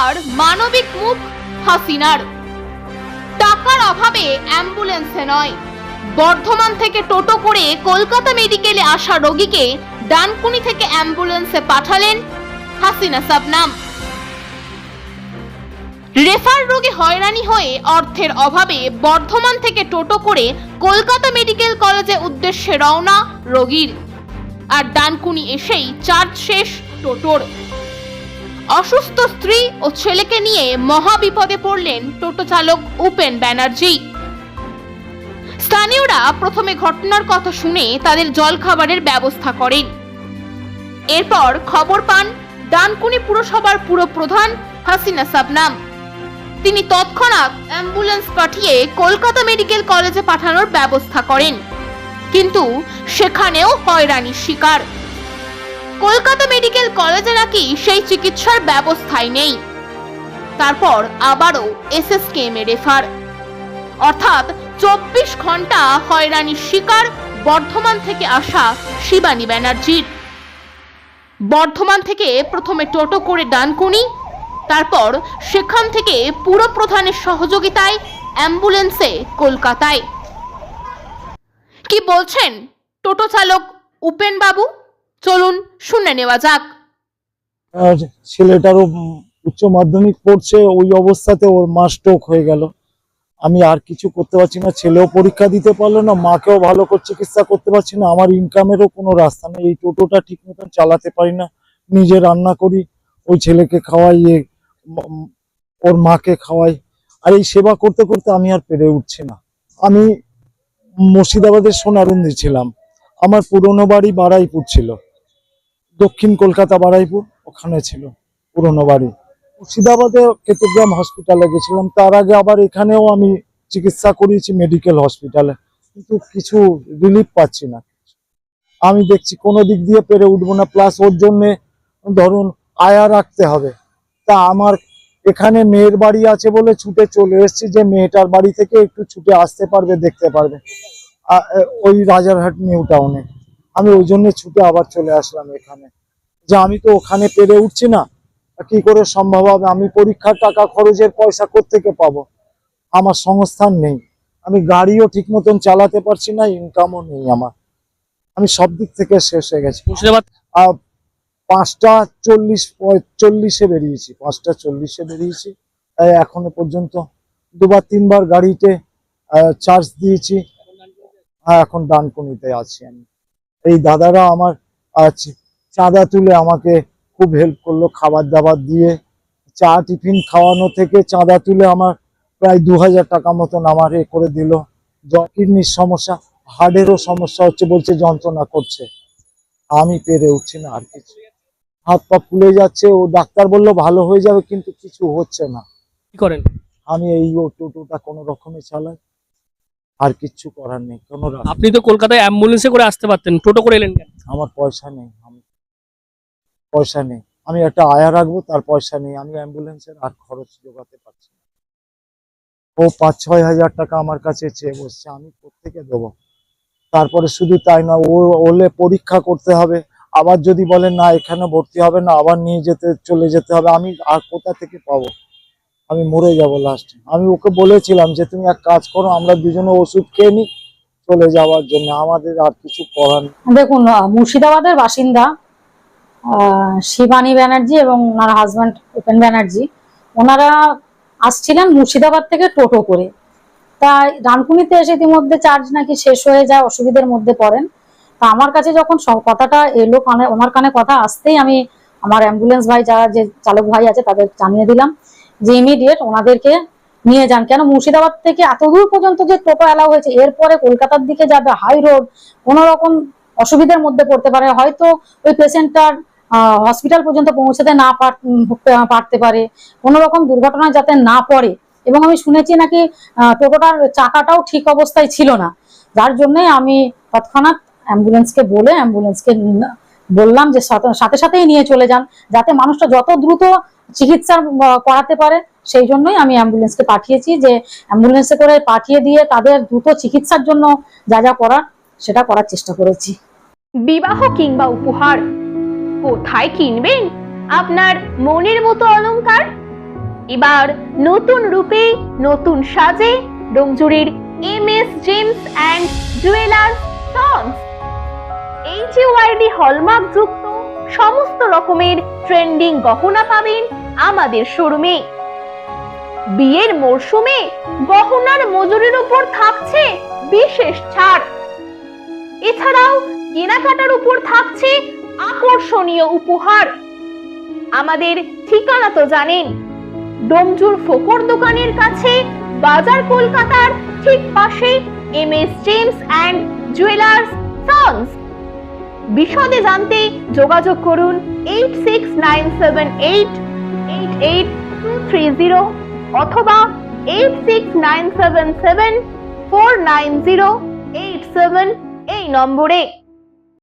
এবার মানবিক মুখ হাসিনার। টাকার অভাবে অ্যাম্বুলেন্সে নয়। বর্ধমান থেকে টোটো করে কলকাতা মেডিকেলে আসা রোগীকে ডানকুনি থেকে অ্যাম্বুলেন্সে পাঠালেন হাসিনা সাবনাম। রেফার রোগে হয়রানি হয়ে অর্থের অভাবে বর্ধমান থেকে টোটো করে কলকাতা মেডিকেল কলেজে উদ্দেশ্যে রওনা রোগীর। আর ডানকুনি এসেই চার্জ শেষ টোটোর। অসুস্থ স্ত্রী ও ছেলেকে নিয়ে মহা বিপদে পড়লেন টোটো চালক উপেন ব্যানার্জি। স্থানীয়রা প্রথমে ঘটনার কথা শুনে তাদের জলখাবারের ব্যবস্থা করেন। এরপর খবর পান ডানকুনি পুরসভার পুরপ্রধান হাসিনা সাবনাম। তিনি তৎক্ষণাৎ অ্যাম্বুলেন্স পাঠিয়ে কলকাতা মেডিকেল কলেজে পাঠানোর ব্যবস্থা করেন। কিন্তু সেখানেও হয়রানির শিকার। কলকাতা মেডিকেল কলেজে নাকি সেই চিকিৎসার ব্যবস্থাই নেই। তারপর আবারও এসএসকেএমে রেফার। অর্থাৎ চব্বিশ ঘণ্টা হয়রানির শিকার বর্ধমান থেকে আসা শিবানী ব্যানার্জির। বর্ধমান থেকে প্রথমে টোটো করে ডানকুনি, তারপর সেখান থেকে পুরপ্রধানের সহযোগিতায় অ্যাম্বুলেন্সে কলকাতায়। কি বলছেন? টোটো চালক উপেন বাবু চলুন শুনে নেওয়া যাক। আর ছেলেটারও উচ্চ মাধ্যমিক পড়ছে, ওই অবস্থাতে ওর মা স্ট্রোক হয়ে গেল। আমি আর কিছু করতে পারছি না, ছেলেও পরীক্ষা দিতে পারল না, মাকেও ভালো করে চিকিৎসা করতে পারছি না, আমার ইনকামেরও কোনো রাস্তা নেই, এই টোটোটা ঠিক মতন চালাতে পারি না, নিজে রান্না করি, ওই ছেলেকে খাওয়াই ওর মাকে খাওয়াই, আর এই সেবা করতে করতে আমি আর পেরে উঠছি না। আমি মুর্শিদাবাদের সোনারুন্দি ছিলাম, আমার পুরনো বাড়ি বারাইপুর ছিল। দক্ষিণ কলকাতা বারাইপুর, ওখানে ছিল, পুরনো বাড়ি। মুর্শিদাবাদে কেতুগ্রাম হসপিটালে গেছিলাম, তার আগে আবার এখানেও আমি চিকিৎসা করিয়েছি মেডিকেল হসপিটালে কিন্তু কিছু রিলিফ পাচ্ছি না। আমি দেখছি কোনো দিক দিয়ে পেরে উঠবো না প্লাস ওর জন্যে ধরুন আয়া রাখতে হবে। তা আমার এখানে মেয়ের বাড়ি আছে বলে ছুটে চলে এসেছি, যে মেয়েটার বাড়ি থেকে একটু ছুটে আসতে পারবে, দেখতে পারবে। ওই রাজারহাট নিউ টাউনে আমি ওই জন্য ছুটে আবার চলে আসলাম এখানে। যে আমি তো ওখানে পেরে উঠছি না কি করে সম্ভব হবে? আমি পরীক্ষার টাকা খরচের পয়সা কোত্থেকে পাবো? আমার সংস্থান নেই। আমি গাড়িও ঠিক মতন চালাতে পারছি না ইনকামও নেই আমার। আমি সব দিক থেকে শেষ হয়ে গেছি। পাঁচটা চল্লিশ চল্লিশে বেরিয়েছি পাঁচটা চল্লিশে বেরিয়েছি। তাই এখনও পর্যন্ত দুবার তিনবার গাড়িতে চার্জ দিয়েছি। হ্যাঁ এখন ডানকুনিতে আছি আমি। এই দাদারা আমার আছে। চাঁদা তুলে আমাকে খুব হেল্প করল খাবার দাবার দিয়ে। চা টিফিন খাওয়ানো থেকে চাঁদা তুলে আমার প্রায় দু হাজার টাকা মতন আমার এ করে দিল। কিডনির সমস্যা হার্টেরও সমস্যা হচ্ছে বলছে যন্ত্রণা করছে। আমি পেরে উঠছি না আর কিছু। হাত পা ফুলে যাচ্ছে ও ডাক্তার বলল ভালো হয়ে যাবে কিন্তু কিছু হচ্ছে না। কি করেন? আমি এই ও টোটোটা কোনো রকমে চালাই। আর কিচ্ছু করার নেই কোনো রাস্তা আপনি তো কলকাতায় অ্যাম্বুলেন্সে করে আসতে পারতেন টোটো করে এলেন কেন? আমার পয়সা নেই আমি পয়সা নেই আমি একটা আয়া রাখব তার পয়সা নেই আমি অ্যাম্বুলেন্সের আর খরচ জোগাতে পারছি না। ও পাঁচ ছয় হাজার টাকা আমার কাছে চেয়ে বসছে আমি কোথেকে দেবো? তারপরে শুধু তাই না ও ওলে পরীক্ষা করতে হবে আবার যদি বলে না এখানে ভর্তি হবে না আবার নিয়ে যেতে চলে যেতে হবে আমি আর কোথা থেকে পাবো? আমি মরে যাব লাস্টে আমি ওকে বলেছিলাম যে, তুমি এক কাজ করো, আমরা দুজনে ওষুধ খেয়ে নিই, চলে যাওয়ার জন্য। আমাদের আর কিছু করার। দেখুন মুর্শিদাবাদের বাসিন্দা শিবানী ব্যানার্জি এবং ওনার হাজব্যান্ড উপেন ব্যানার্জি, ওনারা আসছিলেন মুর্শিদাবাদ থেকে টোটো করে। তাই রানকুনিতে এসে ইতিমধ্যে চার্জ নাকি শেষ হয়ে যায়, অসুবিধার মধ্যে পড়েন। তা আমার কাছে যখন কথাটা এলো, কানে, ওনার কানে কথা আসতেই আমি আমার অ্যাম্বুলেন্স ভাই, যারা যে চালক ভাই আছে, তাদের জানিয়ে দিলাম। যে ইমিডিয়েট ওনাদেরকে নিয়ে যান। কেন মুর্শিদাবাদ থেকে এত দূর পর্যন্ত যে টোটো অ্যালাউ হয়েছে, এরপরে কলকাতার দিকে যাবে হাই রোড কোনো রকম অসুবিধার মধ্যে পড়তে পারে। হয়তো ওই পেশেন্টটার হসপিটাল পর্যন্ত পৌঁছাতে না পার- পারতে পারে। কোনো রকম দুর্ঘটনায় যাতে না পড়ে। এবং আমি শুনেছি নাকি টোটোটার চাকাটাও ঠিক অবস্থায় ছিল না। যার জন্যই আমি তৎক্ষণাৎ অ্যাম্বুলেন্সকে বলে, অ্যাম্বুলেন্সকে বললাম যে সাথে সাথেই নিয়ে চলে যান। যাতে মানুষটা যত দ্রুত চিকিৎসা করাতে পারে, সেই জন্যই আমি অ্যাম্বুলেন্সকে পাঠিয়েছি যে অ্যাম্বুলেন্সে করে পাঠিয়ে দিয়ে তাদের দ্রুত চিকিৎসার জন্য যা যা করার সেটা করার চেষ্টা করেছি। বিবাহ কিংবা উপহার কোথায় কিনবেন? আপনার মনের মতো অলংকার? এবার নতুন রূপে, নতুন সাজে ডোমজুড়ির M S, gems and jewellers sons HUID hallmark যুক্ত সমস্ত রকমের ট্রেন্ডিং গহনা পাবেন আমাদের শোরুমে। বিয়ের মরশুমে গহনার মজুরির উপর থাকছে বিশেষ ছাড়। এছাড়াও কেনাকাটার উপর থাকছে আকর্ষণীয় উপহার। আমাদের ঠিকানা তো জানেন, ডোমজুর ফোকর দোকানের কাছে, বাজার কলকাতার ঠিক পাশে M S gems and jewellers sons বিশদে জানতে যোগাযোগ করুন eight six nine seven eight eight two three অথবা eight six nine seven seven four nine zero eight seven এই নম্বরে।